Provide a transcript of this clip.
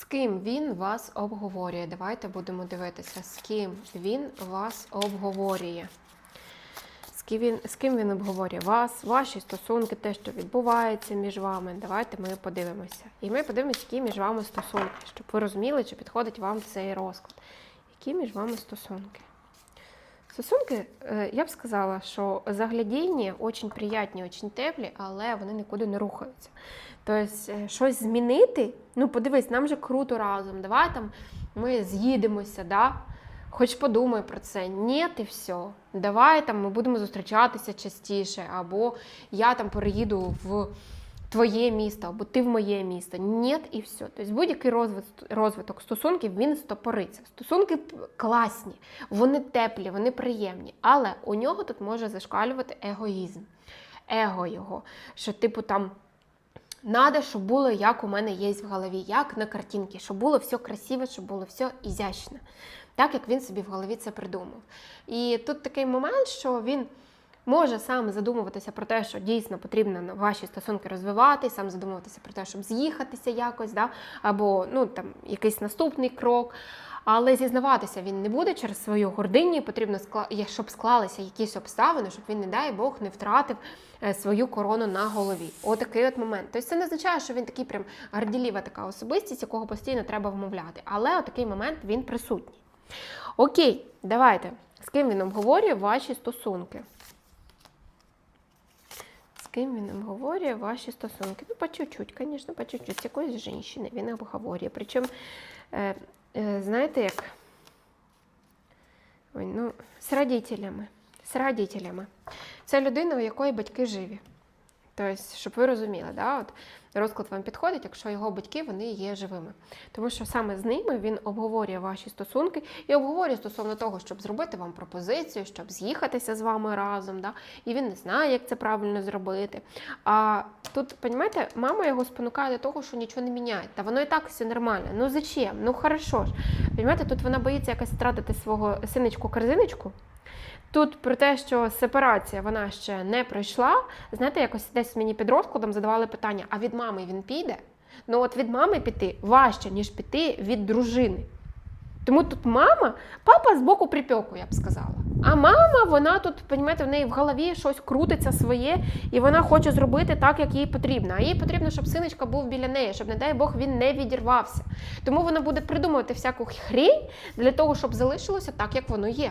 З ким він вас обговорює? Давайте будемо дивитися, з ким він вас обговорює. З ким він, з ким він обговорює вас, ваші стосунки, те, що відбувається між вами. Давайте ми подивимося. І ми подивимося, які між вами стосунки, щоб ви розуміли, чи підходить вам цей розклад. Які між вами стосунки? Стосунки, е, я б сказала, що заглядіння дуже приятні, дуже теплі, але вони нікуди не рухаються. Тобто, е, щось змінити, ну подивись, нам же круто разом. Давай там ми з'їдемося, да? хоч подумай про це. Ні, і все. Давай там ми будемо зустрічатися частіше, або я там переїду в твоє місто, або ти в моє місто. Ні, і все. Тобто будь-який розвит- розвиток стосунків він стопориться. Стосунки класні, вони теплі, вони приємні, але у нього тут може зашкалювати егоїзм. Его його, що типу там. Надо, щоб було, як у мене є в голові, як на картинці, щоб було все красиве, щоб було все ізящне, так як він собі в голові це придумав. І тут такий момент, що він може сам задумуватися про те, що дійсно потрібно ваші стосунки розвивати, сам задумуватися про те, щоб з'їхатися якось, да? або ну, там, якийсь наступний крок. Але зізнаватися він не буде через свою гординю. Потрібно щоб склалися якісь обставини, щоб він, не дай Бог, не втратив е, свою корону на голові. Отакий от момент. Тобто це не означає, що він такий прям горділіва така особистість, якого постійно треба вмовляти. Але отакий момент він присутній. Окей, давайте. З ким він обговорює ваші стосунки? Ким він обговорює ваші стосунки? Ну, по чуть-чуть, звісно, по чуть-чуть. З якоюсь жінщиною він обговорює. Причому, е, е, знаєте, як. Ой, ну, з родителями. З родителями. Це людина, у якої батьки живі. Тобто, щоб ви розуміли, да, от розклад вам підходить, якщо його батьки вони є живими. Тому що саме з ними він обговорює ваші стосунки і обговорює стосовно того, щоб зробити вам пропозицію, щоб з'їхатися з вами разом. Да? І він не знає, як це правильно зробити. А тут, розумієте, мама його спонукає до того, що нічого не міняє. Та воно і так все нормально. Ну зачем? Ну хорошо ж. Розумієте, тут вона боїться якось втратити свого синочку-корзиночку. Тут про те, що сепарація вона ще не пройшла. Знаєте, якось десь мені під розкладом задавали питання: а від мами він піде? Ну от від мами піти важче, ніж піти від дружини. Тому тут мама, папа з боку припеку, я б сказала. А мама, вона тут, розумієте, в неї в голові щось крутиться своє, і вона хоче зробити так, як їй потрібно. А їй потрібно, щоб синочка був біля неї, щоб, не дай Бог, він не відірвався. Тому вона буде придумувати всяку хрінь для того, щоб залишилося так, як воно є.